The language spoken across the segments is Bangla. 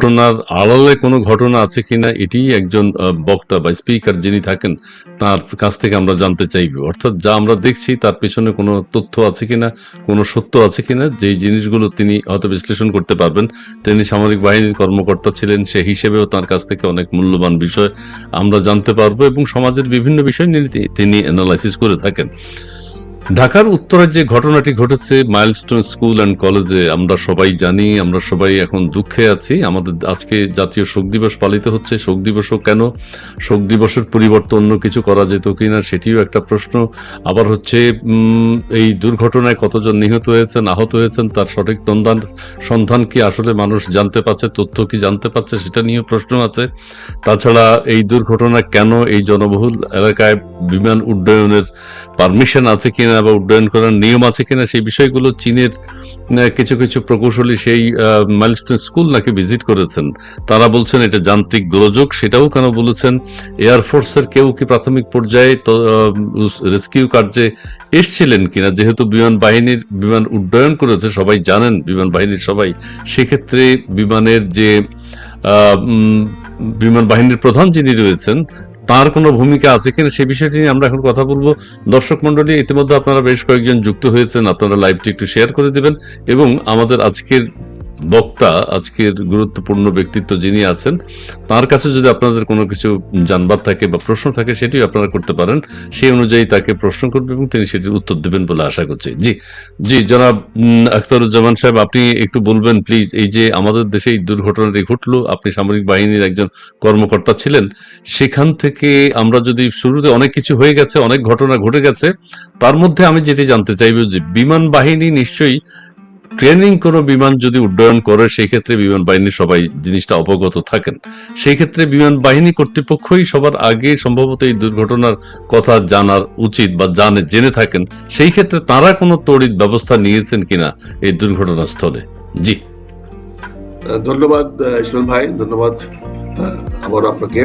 ঘটনার আড়ালে কোনো ঘটনা আছে কিনা এটি একজন বক্তা বা স্পিকার যিনি থাকেন, তার কাছ থেকে আমরা জানতে চাইব। অর্থাৎ যা আমরা দেখছি, তার পেছনে কোনো তথ্য আছে কিনা, কোনো সত্য আছে কিনা, যেই জিনিসগুলো তিনি হয়তো বিশ্লেষণ করতে পারবেন। তিনি সামরিক বাহিনীর কর্মকর্তা ছিলেন, সে হিসেবেও তার কাছ থেকে অনেক মূল্যবান বিষয় আমরা জানতে পারব এবং সমাজের বিভিন্ন বিষয় নিয়ে তিনি অ্যানালাইসিস করে থাকেন। ঢাকার উত্তরের যে ঘটনাটি ঘটেছে মাইলস্টোন স্কুল অ্যান্ড কলেজে। আমরা সবাই জানি, আমরা সবাই এখন দুঃখে আছি। আমাদের আজকে জাতীয় শোক দিবস পালিত হচ্ছে। শোক দিবসও কেন? শোক দিবসের পরিবর্তে অন্য কিছু করা যেত কিনা সেটিও একটা প্রশ্ন। আবার হচ্ছে এই দুর্ঘটনায় কতজন নিহত হয়েছেন, আহত হয়েছেন, তার সঠিক সন্ধান সন্ধান কি আসলে মানুষ জানতে পারছে, তথ্য কি জানতে পারছে সেটা নিয়েও প্রশ্ন আছে। তাছাড়া এই দুর্ঘটনা কেন এই জনবহুল এলাকায় বিমান উড্ডয়নের পারমিশন আছে কিনা বা উড্ডয়ন করার নিয়ম আছে কিনা, সেই বিষয়গুলো চীনের কিছু কিছু প্রকৌশলী সেই মাইলস্টোন স্কুল নাকি ভিজিট করেছেন। তারা বলছেন এটা যান্ত্রিক গোলযোগ, সেটাও কেন বলেছেন? এয়ারফোর্সের কেউ কি প্রাথমিক পর্যায়ে রেস্কিউ কার্যে এসছিলেন কিনা? যেহেতু বিমান বাহিনীর বিমান উড্ডয়ন করেছে, সবাই জানেন, বিমান বাহিনীর সবাই, সেক্ষেত্রে বিমানের যে বিমান বাহিনীর প্রধান যিনি রয়েছেন তার কোনো ভূমিকা আছে কিনা সে বিষয়টি নিয়ে আমরা এখন কথা বলব। দর্শক মন্ডলী ইতিমধ্যে আপনারা বেশ কয়েকজন যুক্ত হয়েছেন। আপনারা লাইভটি একটু শেয়ার করে দেবেন এবং আমাদের আজকের বক্তা, আজকের গুরুত্বপূর্ণ ব্যক্তিত্ব যিনি আছেন, তার কাছে যদি আপনাদের কোনো কিছু জানবার থাকে বা প্রশ্ন থাকে, সেটিও আপনারা করতে পারেন। সেই অনুযায়ী তাকে প্রশ্ন করবে এবং তিনি সেটির উত্তর দেবেন বলে আশা করছি। জি জি, জনাব আখতারুজ্জামান সাহেব, আপনি একটু বলবেন প্লিজ এই যে আমাদের দেশে এই দুর্ঘটনাটি ঘটলো, আপনি সামরিক বাহিনীর একজন কর্মকর্তা ছিলেন, সেখান থেকে আমরা যদি শুরুতে অনেক কিছু হয়ে গেছে, অনেক ঘটনা ঘটে গেছে, তার মধ্যে আমি যেটি জানতে চাইব যে বিমান বাহিনী নিশ্চয়ই ট্রেনিং কোনো বিমান যদি উড্ডয়ন করে সেই ক্ষেত্রে বিমান বাহিনী সবাই জিনিসটা অবগত থাকেন। সেই ক্ষেত্রে বিমান বাহিনী কর্তৃপক্ষই সবার আগে সম্ভবত এই দুর্ঘটনার কথা জানার উচিত বা জানে জেনে থাকেন। সেই ক্ষেত্রে তারা কোনো তড়িৎ ব্যবস্থা নিয়েছেন কিনা এই দুর্ঘটনাস্থলে? জি। ধন্যবাদ ইসমাইল ভাই। ধন্যবাদ আবার আপনাকে।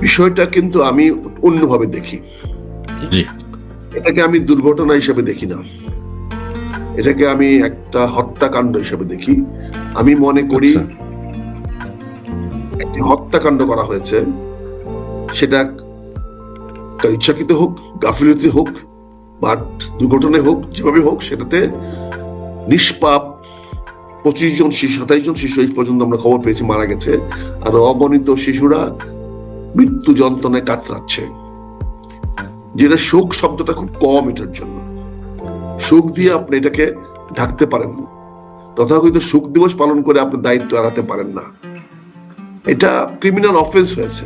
বিষয়টা কিন্তু আমি অন্যভাবে দেখি। জি। এটাকে আমি দুর্ঘটনা হিসেবে দেখি না। এটাকে আমি একটা হত্যাকাণ্ড হিসেবে দেখি। আমি মনে করি আচ্ছা। একটি হত্যাকাণ্ড করা হয়েছে। সেটা তার ইচ্ছাকৃত হোক গাফিলতি হোক বা দুর্ঘটনায় হোক যেভাবে হোক সেটাতে নিষ্পাপ পঁচিশ জন শিশু সাতাইশ জন শিশু এই পর্যন্ত আমরা খবর পেয়েছি মারা গেছে। আর অগণিত শিশুরা মৃত্যু যন্ত্রণায় কাতরাচ্ছে। যেটা শোক শব্দটা খুব কম এটার জন্য। শোক দিয়ে আপনি এটাকে ঢাকতে পারেন না। তথাকথিত শোক দিবস পালন করে আপনি দায়িত্ব এড়াতে পারেন না। এটা ক্রিমিনাল অফেন্স হয়েছে।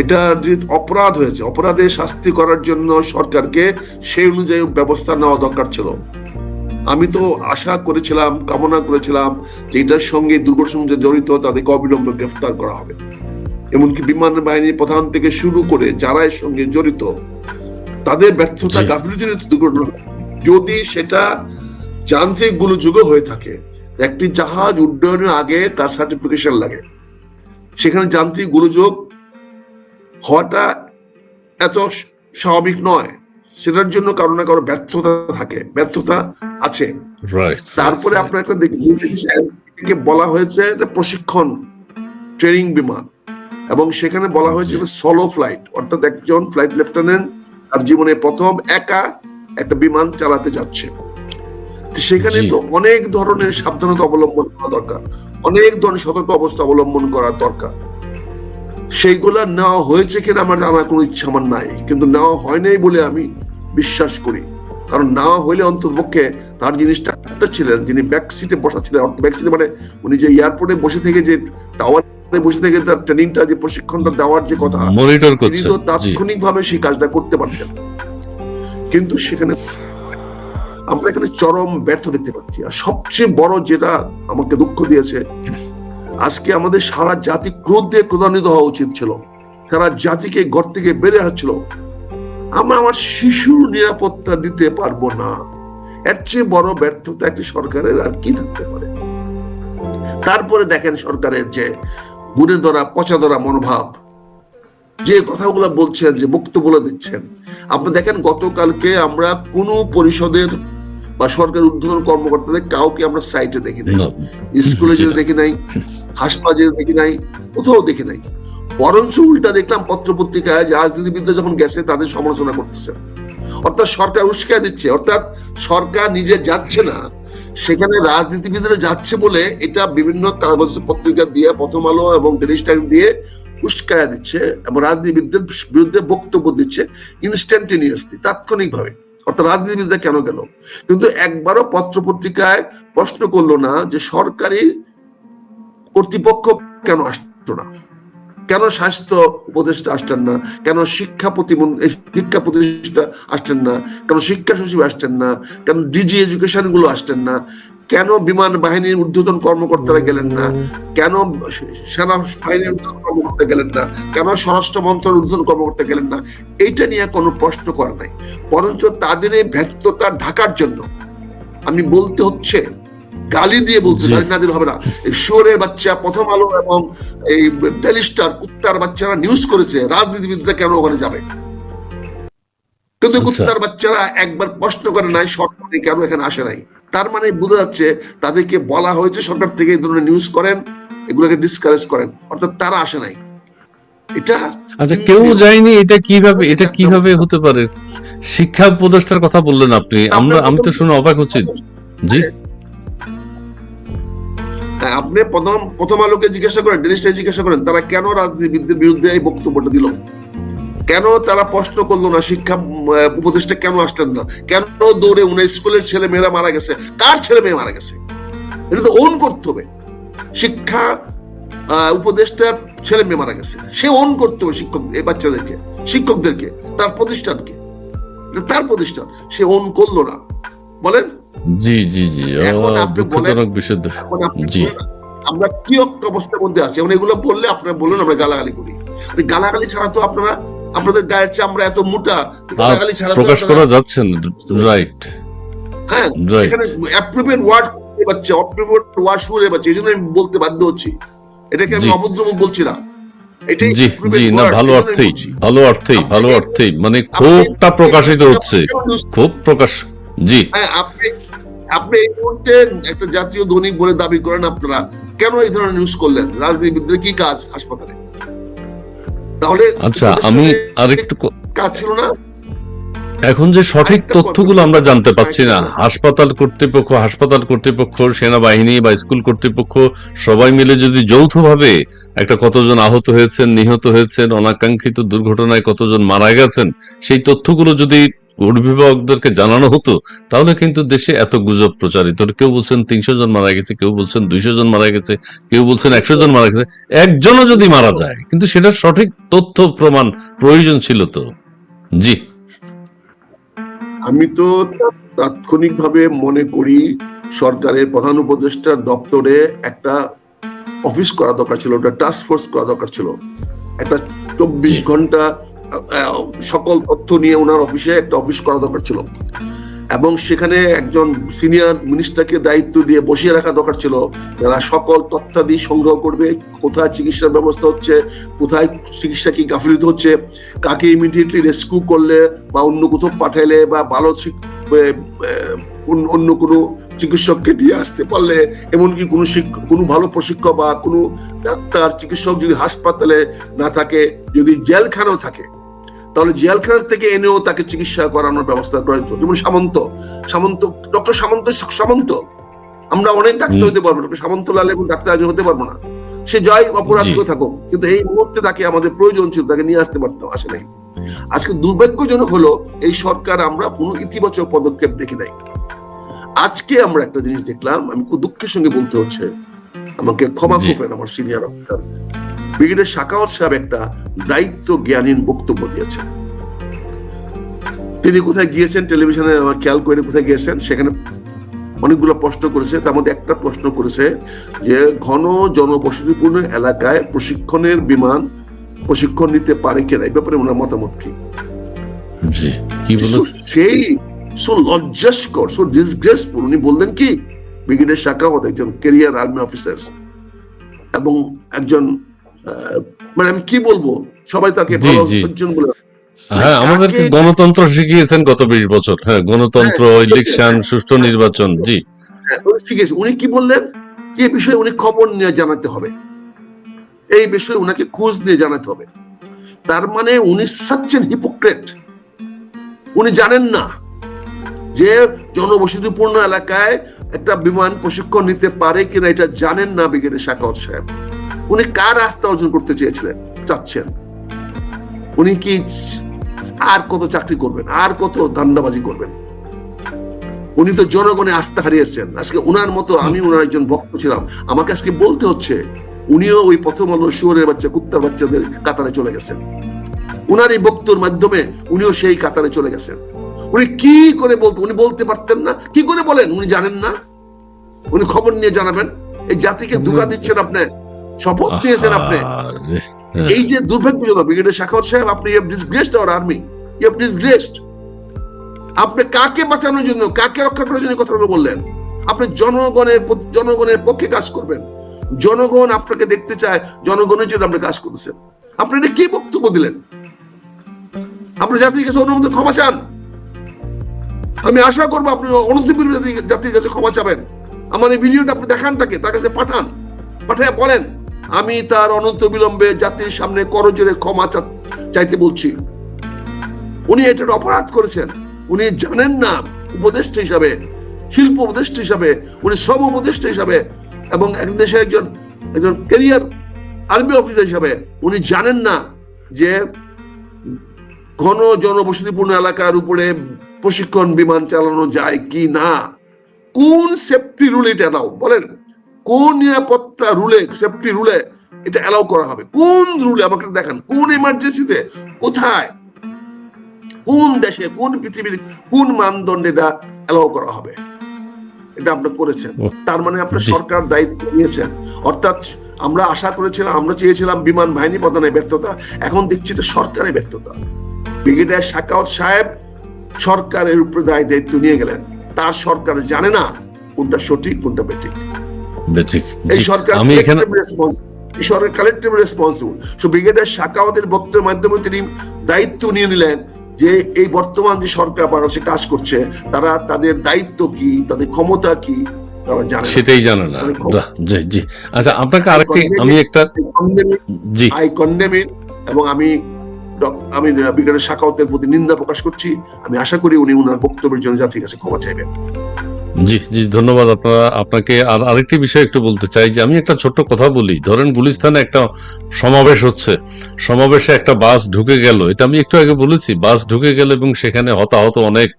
এটা অপরাধ হয়েছে, অপরাধে শাস্তি করার জন্য সরকারকে সেই অনুযায়ী ব্যবস্থা নেওয়া দরকার ছিল। আমি তো আশা করেছিলাম, কামনা করেছিলাম যে এটার সঙ্গে দুর্ঘটনা যে জড়িত, তাদেরকে অবিলম্বে গ্রেফতার করা হবে। এমনকি বিমান বাহিনীর প্রধান থেকে শুরু করে যারা এর সঙ্গে জড়িত তাদের ব্যর্থতা গাফিলতির দুর্ঘটনা যদি সেটা যান্ত্রিক গোলযোগও হয়ে থাকে একটি জাহাজ উড্ডয়নের আগে তার সার্টিফিকেশন লাগে। সেখানে যান্ত্রিক গোলযোগ হওয়াটা এত স্বাভাবিক নয়। সেটার জন্য কারও না কারও ব্যর্থতা থাকে ব্যর্থতা আছে। তারপরে আপনার একটা দেখি বলা হয়েছে এটা প্রশিক্ষণ ট্রেনিং বিমান। এবং সেখানে বলা হয়েছিল সলো ফ্লাইট অর্থাৎ একজন ফ্লাইট লেফটেন্যান্ট তার জীবনে প্রথম একা একটা বিমান চালাতে যাচ্ছে। সেখানে তো অনেক ধরনের সাবধানতা অবলম্বন করা দরকার। অনেক ধরনের সতর্ক অবস্থা অবলম্বন করা দরকার। সেইগুলা নেওয়া হয়েছে কিনা আমার জানার কোনো ইচ্ছা আমার নাই। কিন্তু নেওয়া হয় নাই বলে আমি বিশ্বাস করি। কারণ নেওয়া হইলে অন্তর্পক্ষে তার জিনিসটা ছিলেন যিনি ব্যাক সিটে বসা ছিলেন ব্যাক সিটে মানে উনি যে এয়ারপোর্টে বসে থেকে যে টাওয়ারে বসে থেকে তার ট্রেনিংটা যে প্রশিক্ষণটা দেওয়ার যে কথা মনিটর তিনি তো তাৎক্ষণিকভাবে সেই কাজটা করতে পারতেন কিন্তু সেখানে আমরা এখানে চরম ব্যর্থ দেখতে পাচ্ছি। আর সবচেয়ে বড় যেটা আমাকে দুঃখ দিয়েছে আজকে আমাদের সারা জাতি ক্রোধ দিয়ে ক্রোধান্বিত হওয়া উচিত ছিল। সারা জাতিকে ঘর থেকে বেড়ে হচ্ছিল। আমরা আমার শিশুর নিরাপত্তা দিতে পারব না। এর চেয়ে বড় ব্যর্থতা একটি সরকারের আর কি থাকতে পারে? তারপরে দেখেন সরকারের যে গুণে ধরা পচা ধরা মনোভাব। যে কথাগুলো বলছেন যে বক্তব্য দিচ্ছেন আপনি দেখেন গতকালকে আমরা কোন পরিষদের বা সরকার উদ্বোধন কর্মকর্তাদের কাউকে আমরা সাইটে দেখি নাই স্কুলে যেতে দেখি নাই হাসপাতালে যেতে দেখি নাই কোথাও দেখি নাই। বরঞ্চ উল্টা দেখলাম পত্র পত্রিকায় যে রাজনীতিবিদরা যখন গেছে তাদের সমালোচনা করতেছে। অর্থাৎ সরকার উস্কায় দিচ্ছে অর্থাৎ সরকার নিজে যাচ্ছে না সেখানে রাজনীতিবিদরা যাচ্ছে বলে এটা বিভিন্ন কাগজ পত্রিকা দিয়ে, প্রথম আলো এবং ডেলি স্টার দিয়ে উস্কায়া দিচ্ছে এবং রাজনীতিবিদদের বিরুদ্ধে বক্তব্য দিচ্ছে ইনস্ট্যান্টেনিয়াসলি তাৎক্ষণিকভাবে। অর্থাৎ রাজনীতিবিদরা কেন গেল? কিন্তু একবারও পত্র পত্রিকায় প্রশ্ন করল না যে সরকারি কর্তৃপক্ষ কেন আসতো না। কেন স্বাস্থ্য উপদেষ্টা আসতেন না? কেন শিক্ষা প্রতিমন্ত্রী শিক্ষা প্রতিষ্ঠা আসতেন না? কেন শিক্ষা সচিব আসতেন না? কেন ডিজি এডুকেশনগুলো আসতেন না? কেন বিমান বাহিনীর ঊর্ধ্বতন কর্মকর্তারা গেলেন না? কেন সেনা বাহিনীর ঊর্ধ্বতন কর্মকর্তা গেলেন না? কেন স্বরাষ্ট্র মন্ত্রণালয়ের ঊর্ধ্বতন কর্মকর্তা গেলেন না? এইটা নিয়ে কোনো প্রশ্ন করে নাই। বরঞ্চ তাদের এই ব্যর্থতা ঢাকার জন্য। আমি বলতে হচ্ছে গালি দিয়ে বলতে জি। গালি না দিলে হবে না। এই শুয়োরের বাচ্চা প্রথম আলো এবং এই টেলিস্টার কুত্তার বাচ্চারা নিউজ করেছে রাজনীতিবিদরা কেন ওখানে যাবে? কিন্তু আচ্ছা। কুত্তার বাচ্চারা একবার প্রশ্ন করে নাই সরকারি কেন এখানে আসে নাই? তার মানে বোঝা যাচ্ছে তাদেরকে বলা হয়েছে সরকার থেকে এই ধরনের নিউজ করেন এগুলোকে ডিসকারেজ করেন অর্থাৎ তারা আসে নাই। এটা আচ্ছা কেউ যায়নি এটা কীভাবে এটা কীভাবে হতে পারে? শিক্ষা উপদেষ্টার কথা বললেন আপনি। আমরা আমি তো শুনে অবাক হচ্ছি। জি। আপনি প্রথম প্রথম আলোকে জিজ্ঞাসা করেন ডেলিস্টে জিজ্ঞাসা করেন, তারা কেন রাজনীতিবিদদের বিরুদ্ধে এই বক্তব্যটা দিল? কেন তারা প্রশ্ন করল না, শিক্ষা উপদেষ্টা কেন আসলেন না? কেন দৌড়ে উনি স্কুলের ছেলে মেয়েরা মারা গেছে? কার ছেলে মেয়ে মারা গেছে? এটা তো ওন করতে হবে। শিক্ষা উপদেষ্টার ছেলে মেয়ে মারা গেছে। সে ওন করতে হবে শিক্ষক, এই বাচ্চাদেরকে, শিক্ষকদেরকে, তার প্রতিষ্ঠানকে। তার প্রতিষ্ঠান, সে ওন করল না। বলেন? জি জি জি। এখন আপনি দুঃখজনক বিষয় জি। আমরা কি অবস্থার মধ্যে আছি? এখন এগুলো বললে আপনারা বললেন আমরা গালাগালি করি। গালাগালি ছাড়া তো আপনারা আপনাদের গায়ের এত মোটা গালাগালি ছাড়া প্রকাশ করা যাচ্ছে না। রাইট হ্যাঁ এখানে অ্যাপ্রোপ্রিয়েট ওয়ার্ড অ্যাপ্রোপ্রিয়েট ওয়ার্ড শুনে পাচ্ছে এই জন্য আমি বলতে বাধ্য হচ্ছি। এটাকে আমি। অভদ্র বলছি না। এটাই জি জি না ভালো অর্থেই। ভালো অর্থেই ভালো অর্থেই। মানে ক্ষোভটা প্রকাশিত হচ্ছে। খুব প্রকাশ জি। হ্যাঁ আপনি আপনি এই মুহূর্তে একটা জাতীয় দৈনিক বলে দাবি করেন আপনারা। কেন এই ধরনের নিউজ করলেন? রাজনীতিবিদদের কি কাজ হাসপাতালে? তাহলে আচ্ছা আমি আরেকটু কাজ ছিল না? এখন যে সঠিক তথ্যগুলো আমরা জানতে পাচ্ছি না হাসপাতাল কর্তৃপক্ষ হাসপাতাল কর্তৃপক্ষ সেনাবাহিনী বা স্কুল কর্তৃপক্ষ সবাই মিলে যদি যৌথভাবে একটা কতজন আহত হয়েছেন নিহত হয়েছেন অনাকাঙ্ক্ষিত দুর্ঘটনায় কতজন মারা গেছেন সেই তথ্যগুলো যদি অভিভাবকদেরকে জানানো হতো তাহলে কিন্তু দেশে এত গুজব প্রচারিত। কেউ বলছেন তিনশো জন মারা গেছে কেউ বলছেন দুইশো জন মারা গেছে কেউ বলছেন একশো জন মারা গেছে একজনও যদি মারা যায় কিন্তু সেটার সঠিক তথ্য প্রমাণ প্রয়োজন ছিল তো। জি। আমি তো তাৎক্ষণিকভাবে মনে করি সরকারের প্রধান উপদেষ্টার দপ্তরে একটা অফিস করা দরকার ছিল একটা টাস্ক ফোর্স করা দরকার ছিল। একটা চব্বিশ ঘণ্টা সকল তথ্য নিয়ে ওনার অফিসে একটা অফিস করা দরকার ছিল। এবং সেখানে একজন সিনিয়র মিনিস্টারকে দায়িত্ব দিয়ে বসিয়ে রাখা দরকার ছিল। যারা সকল তথ্যাদি সংগ্রহ করবে, কোথায় চিকিৎসার ব্যবস্থা হচ্ছে, কোথায় চিকিৎসা কি গাফিলতি হচ্ছে, কাকে ইমিডিয়েটলি রেস্কিউ করলে বা অন্য কোথাও পাঠাইলে বা ভালো অন্য- কোনো চিকিৎসককে নিয়ে আসতে পারলে, এমনকি কোনো কোনো ভালো প্রশিক্ষক বা কোনো ডাক্তার, চিকিৎসক যদি হাসপাতালে না থাকে, যদি জেলখানাও থাকে তাহলে জেলখানা থেকে এনেও তাকে চিকিৎসা করানোর ব্যবস্থা করা হতো যেমন সামন্ত সামন্ত ডক্টর সামন্ত সামন্ত। আমরা অনেক ডাক্তার হতে পারব ডক্টর সামন্তলাল এবং ডাক্তার একজন হতে পারব না। সে জয় অপরাধ থাকুক কিন্তু এই মুহূর্তে তাকে আমাদের প্রয়োজন ছিল তাকে নিয়ে আসতে পারতাম আসে নাই। আজকে দুর্ভাগ্যজনক হলো এই সরকার আমরা কোনো ইতিবাচক পদক্ষেপ দেখি নাই। আজকে আমরা একটা জিনিস দেখলাম আমি খুব দুঃখের সঙ্গে বলতে হচ্ছে। আমাকে ক্ষমা করবেন আমার সিনিয়র অফিসার ব্রিগেডের শাখাওয়াত সাহেব একটা দায়িত্ব জ্ঞানীন বক্তব্য দিয়েছেন। তিনি কোথায় গিয়েছেন টেলিভিশনে আমার খেয়াল করে কোথায় গিয়েছেন সেখানে অনেকগুলো প্রশ্ন করেছে তার মধ্যে একটা প্রশ্ন করেছে যে ঘন জনবসতিপূর্ণ এলাকায় প্রশিক্ষণের বিমান প্রশিক্ষণ নিতে পারে কিনা এই ব্যাপারে ওনার মতামত কি? সেই সো লজ্জাস্কর সো ডিসগ্রেসফুল উনি বললেন কি ব্রিগেডের শাখাওয়াত একজন ক্যারিয়ার আর্মি অফিসার এবং একজন মানে আমি কি বলব? সবাই তাকে ভালো। বলে হ্যাঁ আমাদেরকে গণতন্ত্র শিখিয়েছেন গত বিশ বছর। হ্যাঁ গণতন্ত্র ইলেকশন হ্যাঁ। সুষ্ঠু নির্বাচন জি। হ্যাঁ, উনি কি বললেন? যে বিষয়ে উনি খবর নিয়ে জানাতে হবে। এই বিষয়ে উনাকে খোঁজ নিয়ে জানাতে হবে। তার মানে উনি সাচ্ছেন হিপোক্রেট উনি জানেন না যে জনবসতিপূর্ণ এলাকায় একটা বিমান প্রশিক্ষণ নিতে পারে কিনা এটা জানেন না ব্রিগেডের শাখাওয়াত সাহেব। উনি কার আস্থা অর্জন করতে চেয়েছিলেন? চাচ্ছেন। উনি কি আর কত চাকরি করবেন, আর কত ধান্দাবাজি করবেন? উনি তো জনগণে আস্থা হারিয়েছেন। আজকে উনার মতো আমি উনার একজন ভক্ত ছিলাম। আমাকে আজকে বলতে হচ্ছে, উনিও ওই প্রথম আলো শুয়োরের বাচ্চা, কুত্তার বাচ্চাদের কাতারে চলে গেছেন। উনার এই বক্তর মাধ্যমে উনিও সেই কাতারে চলে গেছেন। উনি কি করে বলতো উনি বলতে পারতেন না? কি করে বলেন? উনি জানেন না? উনি খবর নিয়ে জানাবেন। এই জাতিকে ধোকা দিচ্ছেন আপনি। শপথ নিয়েছেন আপনি। হ্যাঁ। এই যে দুর্ভাগ্যজনক ব্রিগেডের শাখাওয়াত সাহেব আপনি disgraced our army you disgraced আপনি কাকে বাঁচানোর জন্য কাকে রক্ষা করার জন্য কথাগুলো বললেন? আপনি জনগণের জনগণের পক্ষে কাজ করবেন। জনগণ আপনাকে দেখতে চায় জনগণের জন্য আপনি কাজ করতেছেন। আপনি এটা কি বক্তব্য দিলেন? আপনি জাতির কাছে অনুমতি ক্ষমা চান। আমি আশা করব আপনি অনন্ত বিরোধী জাতির কাছে ক্ষমা চাবেন। আমার এই ভিডিওটা আপনি দেখান তাকে তার কাছে পাঠান। পাঠায় বলেন। আমি তার অনন্ত বিলম্বে জাতির সামনে করজোরে ক্ষমা চাইতে বলছি। উনি এটার অপরাধ করেছেন। উনি জানেন না উপদেষ্টা হিসাবে, শিল্প উপদেষ্টা হিসাবে, উনি শ্রম উপদেষ্টা হিসাবে এবং এক দেশের একজন একজন ক্যারিয়ার আর্মি অফিসার হিসাবে উনি জানেন না যে ঘন জনবসতিপূর্ণ এলাকার উপরে প্রশিক্ষণ বিমান চালানো যায় কি না। কোন সেফটি রুলে এটা এলাও বলেন। কোন নিরাপত্তা রুলে সেফটি রুলে এটা অ্যালাউ করা হবে? কোন রুলে আমাকে দেখান কোন এমার্জেন্সিতে কোথায় কোন দেশে কোন পৃথিবীর কোন মানদণ্ডে এটা অ্যালাউ করা হবে? এটা আপনি করেছেন। তার মানে আপনার সরকার দায়িত্ব নিয়েছেন। অর্থাৎ আমরা আশা করেছিলাম আমরা চেয়েছিলাম বিমান বাহিনী প্রধানের ব্যর্থতা এখন দেখছি এটা সরকারের ব্যর্থতা। ব্রিগেডিয়ার শাকাওয়াত সাহেব সরকারের উপরে দায় দায়িত্ব নিয়ে গেলেন। তার সরকার জানে না কোনটা সঠিক কোনটা বেঠিক। এই সরকার আমি এখানে collective responsible। এই সরকার কালেক্টিভ রেসপন্সিবল সো ব্রিগেডিয়ার শাকাওয়াতের বক্তব্যের মাধ্যমে তিনি দায়িত্ব নিয়ে নিলেন যে এই বর্তমান যে সরকার বাংলাদেশে কাজ করছে তারা তাদের দায়িত্ব কি তাদের ক্ষমতা কি তারা জানে সেটাই জানে না। জি জি আচ্ছা আপনাকে আরেকটি আমি একটা জি। আই কন্ডেম এবং আমি আমি ব্রিগেডিয়ার শাকাওয়াতের প্রতি নিন্দা প্রকাশ করছি। আমি আশা করি উনি উনার বক্তব্যের জন্য জাতির কাছে ক্ষমা চাইবেন। জি জি, ধন্যবাদ আপনারা। আপনাকে আর আরেকটি বিষয় একটু বলতে চাই যে আমি একটা ছোট্ট কথা বলি। ধরেন গুলিস্তানে একটা সমাবেশ হচ্ছে। সমাবেশে একটা বাস ঢুকে গেল। এটা আমি একটু আগে বলেছি, বাস ঢুকে গেল এবং সেখানে হতাহত অনেক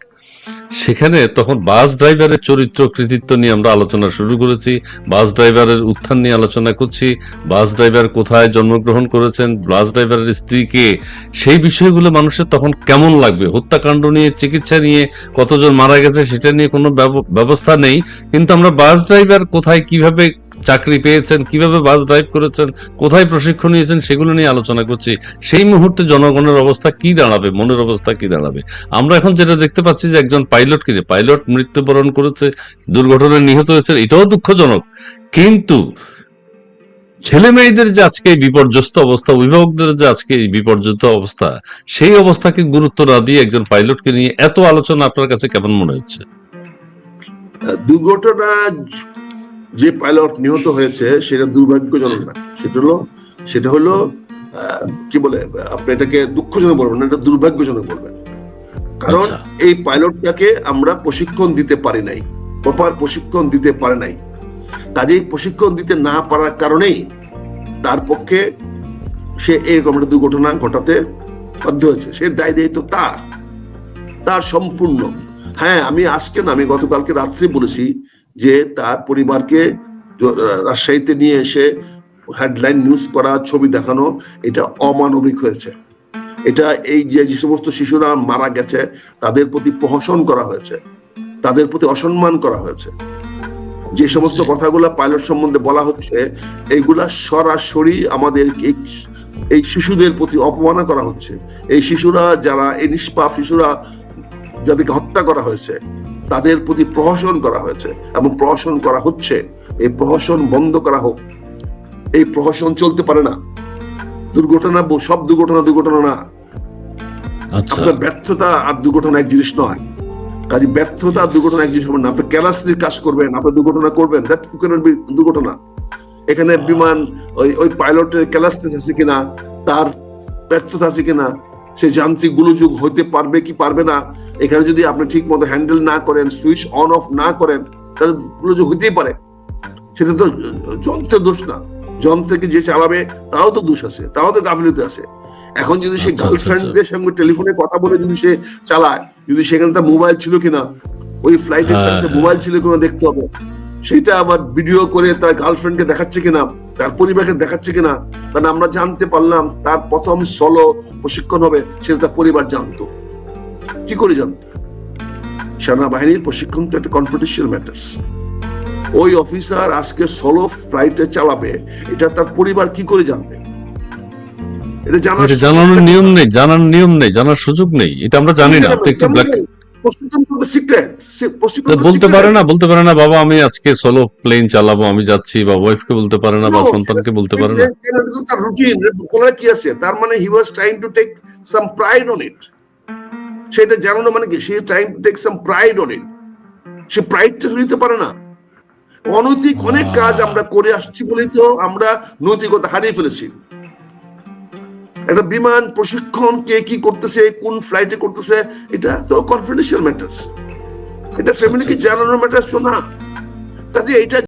সেখানে তখন বাস ড্রাইভারের চরিত্র, কৃতিত্ব নিয়ে আমরা আলোচনা শুরু করেছি, বাস ড্রাইভারের উত্থান নিয়ে আলোচনা করছি, বাস ড্রাইভার কোথায় জন্মগ্রহণ করেছেন, বাস ড্রাইভারের স্ত্রীকে সেই বিষয়গুলো মানুষের তখন কেমন লাগবে? হত্যাকাণ্ড নিয়ে, চিকিৎসা নিয়ে, কতজন মারা গেছে সেটা নিয়ে কোনো ব্যব- ব্যবস্থা নেই, কিন্তু আমরা বাস ড্রাইভার কোথায়, কীভাবে চাকরি পেয়েছেন, কীভাবে বাস ড্রাইভ করেছেন, কোথায় প্রশিক্ষণ নিয়েছেন, সেগুলো নিয়ে আলোচনা করছি। সেই মুহূর্তে জনগণের অবস্থা কি দাঁড়াবে, মনের অবস্থা কি দাঁড়াবে? আমরা এখন যেটা দেখতে পাচ্ছি যে একজন পাইলট কি পাইলট মৃত্যুবরণ করেছে, দুর্ঘটনায় নিহত হয়েছে, এটাও দুঃখজনক। কিন্তু ছেলে মেয়েদের যে আজকে এই বিপর্যস্ত অবস্থা, অভিভাবকদের যে আজকে এই বিপর্যস্ত অবস্থা, সেই অবস্থাকে গুরুত্ব না দিয়ে একজন পাইলটকে নিয়ে এত আলোচনা আপনার কাছে কেমন মনে হচ্ছে? দুর্ঘটনা যে পাইলট নিহত হয়েছে সেটা দুর্ভাগ্যজনক না। সেটা হলো সেটা হলো কি বলে আপনি এটাকে দুঃখজনক বলবেন না এটা দুর্ভাগ্যজনক বলবেন। কারণ আচ্ছা। এই পাইলটটাকে আমরা প্রশিক্ষণ দিতে পারি নাই প্রপার প্রশিক্ষণ দিতে পারে নাই। কাজেই প্রশিক্ষণ দিতে না পারার কারণেই তার পক্ষে সে এরকম একটা দুর্ঘটনা ঘটাতে বাধ্য হয়েছে। সে দায় দায়িত্ব তার তার সম্পূর্ণ। হ্যাঁ আমি আজকে না আমি গতকালকে রাত্রে বলেছি যে তার পরিবারকে রাজশাহীতে নিয়ে এসে হেডলাইন নিউজ করা ছবি দেখানো এটা অমানবিক হয়েছে। এটা এই যে যে সমস্ত শিশুরা মারা গেছে তাদের প্রতি প্রহসন করা হয়েছে তাদের প্রতি অসম্মান করা হয়েছে। যে সমস্ত কথাগুলো পাইলট সম্বন্ধে বলা হচ্ছে এইগুলা সরাসরি আমাদের এই এই শিশুদের প্রতি অপমানা করা হচ্ছে। এই শিশুরা যারা এই নিষ্পাপ শিশুরা যাদেরকে হত্যা করা হয়েছে তাদের প্রতি প্রহসন করা হয়েছে এবং প্রহসন করা হচ্ছে। এই প্রহসন বন্ধ করা হোক। এই প্রহসন চলতে পারে না। দুর্ঘটনা সব দুর্ঘটনা দুর্ঘটনা না। আচ্ছা। আপনার ব্যর্থতা আর দুর্ঘটনা এক জিনিস নয়। কাজে ব্যর্থতা আর দুর্ঘটনা এক জিনিস হবে না। আপনি ক্যালাসির কাজ করবেন আপনি দুর্ঘটনা করবেন দুর্ঘটনা। এখানে বিমান ওই ওই পাইলটের ক্যালাসিস আছে কিনা তার ব্যর্থতা আছে কিনা সে যান্ত্রিক গোলযোগ হইতে পারবে কি পারবে না এখানে যদি আপনি ঠিক মতো হ্যান্ডেল না করেন সুইচ অন অফ না করেন তাহলে গোলযোগ হইতেই পারে। সেটা তো যন্ত্রের দোষ না। যন্ত্রকে যে চালাবে তারও তো দোষ আছে তারও তো গাফিলতি আছে। এখন যদি সে আচ্ছা, আচ্ছা, গার্লফ্রেন্ডের সঙ্গে টেলিফোনে কথা বলে যদি সে চালায় যদি সেখানে তার মোবাইল ছিল কিনা ওই ফ্লাইটের হ্যাঁ, কাছে হ্যাঁ। মোবাইল ছিল কিনা দেখতে হবে। সেটা আবার ভিডিও করে তার গার্লফ্রেন্ডকে দেখাচ্ছে কিনা তার পরিবারকে দেখাচ্ছে কিনা কারণ আমরা জানতে পারলাম তার প্রথম সলো প্রশিক্ষণ হবে সেটা তার পরিবার জানতো। কি করে জানতো? সেনাবাহিনীর প্রশিক্ষণ তো একটা কনফিডেন্সিয়াল ম্যাটার্স ওই অফিসার আজকে সোলো ফ্লাইটে চালাবে এটা তার পরিবার কি করে জানবে? এটা জানার নিয়ম নেই জানার নিয়ম নেই জানার সুযোগ নেই এটা আমরা জানি না বলতে পারে না বলতে পারে না বাবা আমি আজকে সোলো প্লেন চালাবো আমি যাচ্ছি বা ওয়াইফকে বলতে পারে না বা সন্তানকে বলতে পারে না। তার রুটিন বলার কি আছে? তার মানে he was trying to take some pride on it সেটা জানানো মানে কি? সে trying to take some pride on it সে প্রাইডটা নিতে পারে না। অনৈতিক অনেক কাজ আমরা করে আসছি বলেই তো আমরা নৈতিকতা হারিয়ে ফেলেছি। একটা বিমান প্রশিক্ষণ কে কি করতেছে কোন ফ্লাইটে করতেছে এটা তো কনফিডেন্সিয়াল ম্যাটার্স এটা ফ্যামিলিকে জানানোর ম্যাটার্স তো না। কাজে এটা